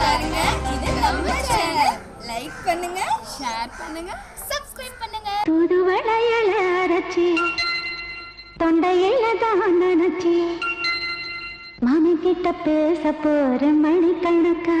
பாருங்க. இது நம்ம சேனல் லைக் பண்ணுங்க ஷேர் பண்ணுங்க சப்ஸ்கிரைப் பண்ணுங்க. புது வளையல அரைச்சி தொண்டையில தான் நினைச்சி மாமி கிட்ட பேச போற மணிக்கணக்கா.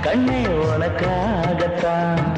கண்ணே உனக்காகத்தான்.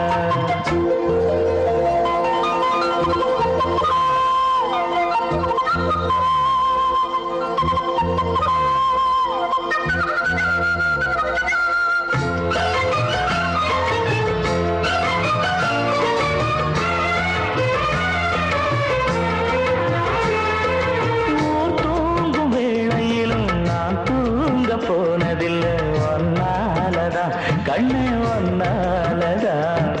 கண்ணே ஒன்னாலதான்